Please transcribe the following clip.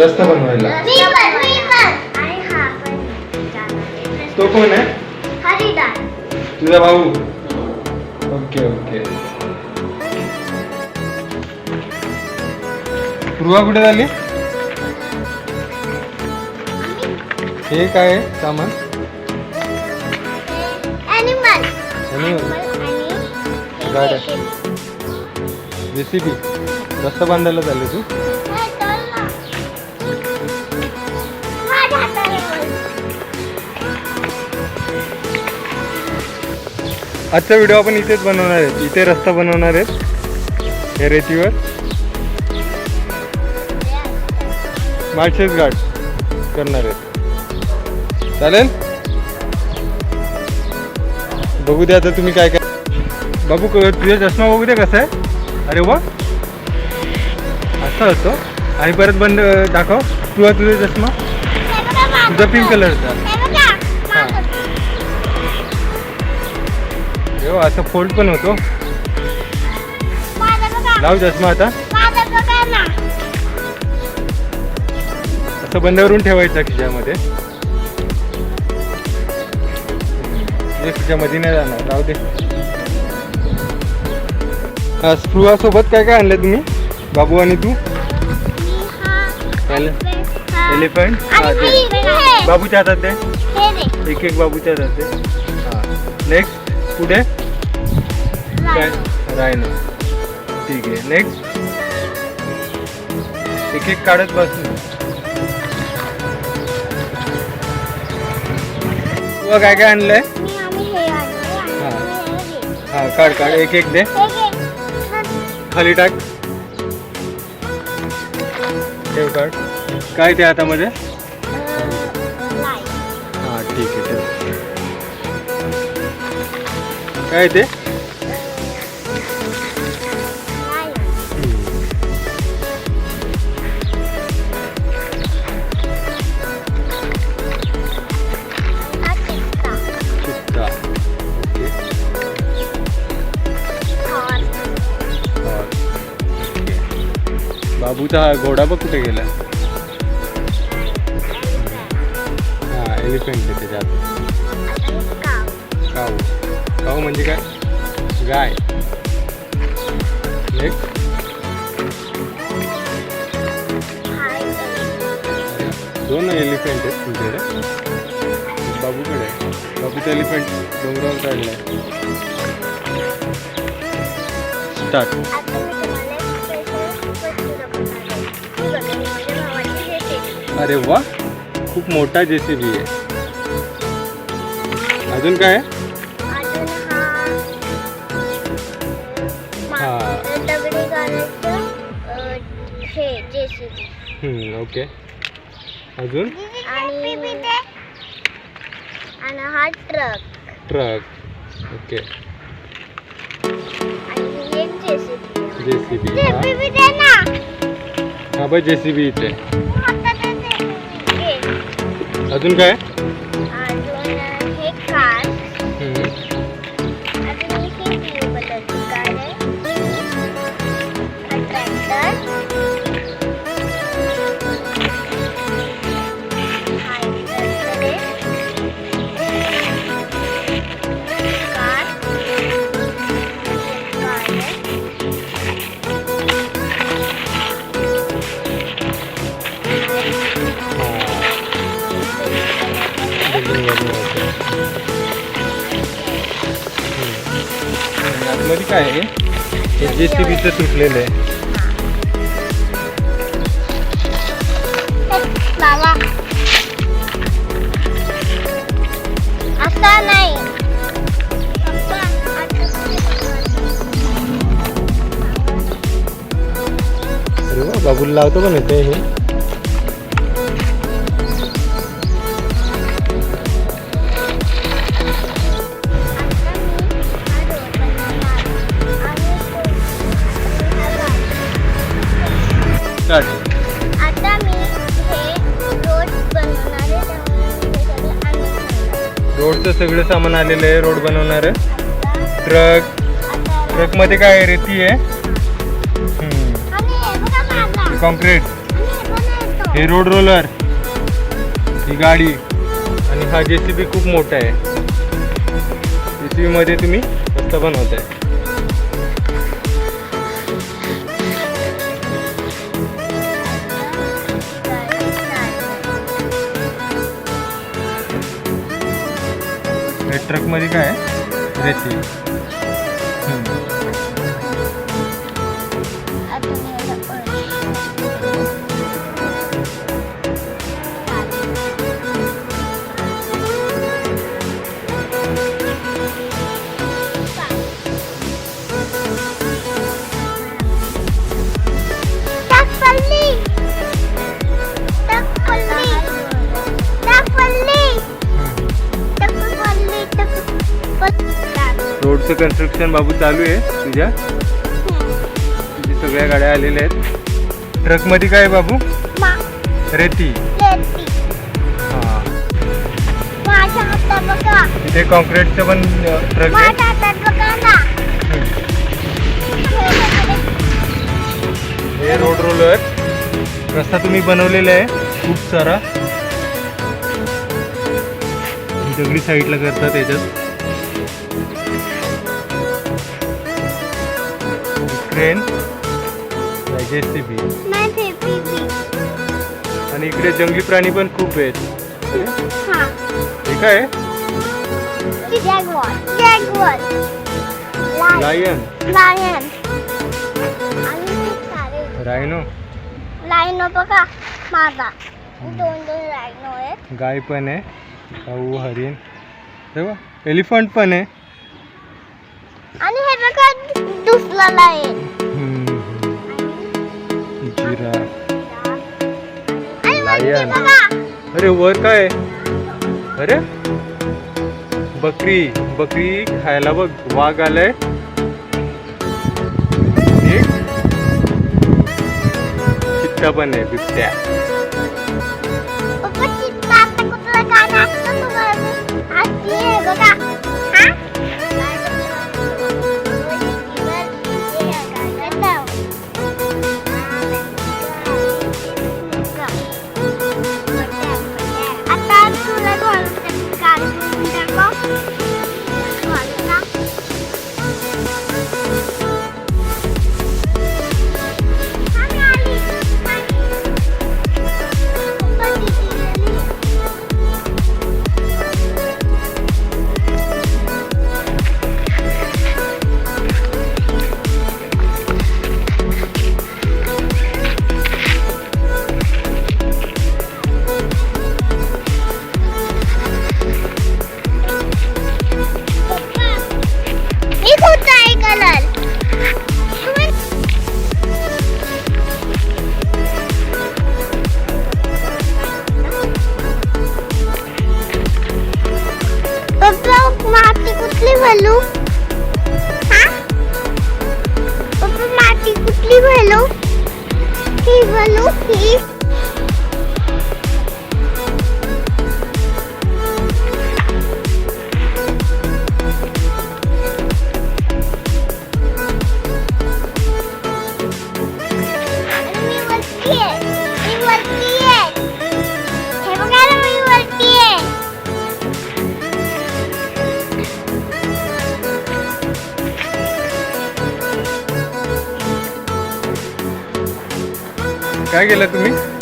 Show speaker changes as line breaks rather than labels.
रस्ता बनवायला.
मी पण मी पण आणि हा पण जाणार.
तो कोण आहे?
हरिदास
तुझा भाऊ. Okay okay. पूर्वा कुठे झाली? हे काय आहे? सामान?
Animal
Animal.
आणि
गाड्या. जेसीबी रस्ता बांधायला झाले तू? आजचा व्हिडिओ आपण इथेच बनवणार आहेत. इथे रस्ता बनवणार आहेत. या रेतीवर. माळशेज घाट करणार आहेत. चालेल? बघू द्या आता तुम्ही काय काय बाबू क- तुझा चष्मा बघू दे कसा आहे. अरे वा. असा असतो. आणि परत बंद दाखव. तुझा तुझा चष्मा. तुझा पिंक कलरचा वा, असा फोल्ड पण होतो. लाव चष्मा आता. असं बंद करून ठेवायचा खिशामध्ये. हे खिशामध्ये नाही जाणार राहू दे. हा, स्पृहा सोबत काय काय आणलं तुम्ही? बाबू आणि तू? एलिफंट हा बाबूच्या हातात आहे? एक एक बाबूच्या हातात हा. नेक्स्ट पुढे? काय? रायनो ठीक आहे. नेक्स्ट एक एक काढत बस. तुला काय काय आणलंय? हा काढ काढ. एक एक दे. खाली टाक. ठेव काढ. काय ते हातामध्ये? हा ठीक आहे ठेव. काय ते? बाबूचा हा घोडा बघ कुठे गेला. हा एलिफंट आहे त्याच्यात. काऊ. काऊ म्हणजे काय? गाय. नेक्स्ट दोन एलिफंट आहेत तुमच्याकडे. बाबूकडे. बाबूचा एलिफंट डोंगरावर काढला स्टार्ट अरे वा खूप मोठा जेसीबी आहे. अजून काय? आहे?
जेसीबी.
हम्म, ओके. अजून?
आणि हा ट्रक.
ट्रक. ओके.
जेसीबी.
हा. बघ जेसीबी इथे. अजून काय? आतमध्ये काय आहे? हे जेसीबीचं तुटलेलं आहे.
बाबा. असा नाही.
बाबूला लावतो पण येते हे?
ठेवलं.
सगळं सामान आलेलं आहे रोड बनवणार. ट्रक ट्रकमध्ये काय आहे रेती आहे. कॉन्क्रीट
आहे
हे रोड रोलर ही गाडी आणि हा जे सी बी खूप मोठा आहे. जे सी बीमध्ये तुम्ही रस्ता बनवताय. ट्रकमध्ये काय? रेती. रोडचं कन्स्ट्रक्शन बाबू चालू आहे तुझ्या. तुझी सगळ्या गाड्या आलेल्या आहेत. ट्रकमध्ये काय बाबू?
मा.
रेती. हां. इथे कॉन्क्रीटचं पण ट्रक. हे रोड रोलर रस्ता तुम्ही बनवलेला आहे. खूप सारा. दगडी साईडला करतात याच्यात.
भी
आणि इकडे जंगली प्राणी पण खूप आहेत. काय आहे?
Jaguar jaguar lion
lion rhino
लायनो बघा माझा. दोन दोन लायनो आहेत.
गाय पण आहे. हरिण. तेव्हा एलिफंट पण आहे.
आणि हे बघा दुसरा.
जिरा.
बघा.
अरे वर काय? आहे? अरे? बकरी. बकरी खायला बघ. वाघ आलाय. चित्ता पण आहे बिबट्या.
चित्ता ही भरलू
काय केलं तुम्ही?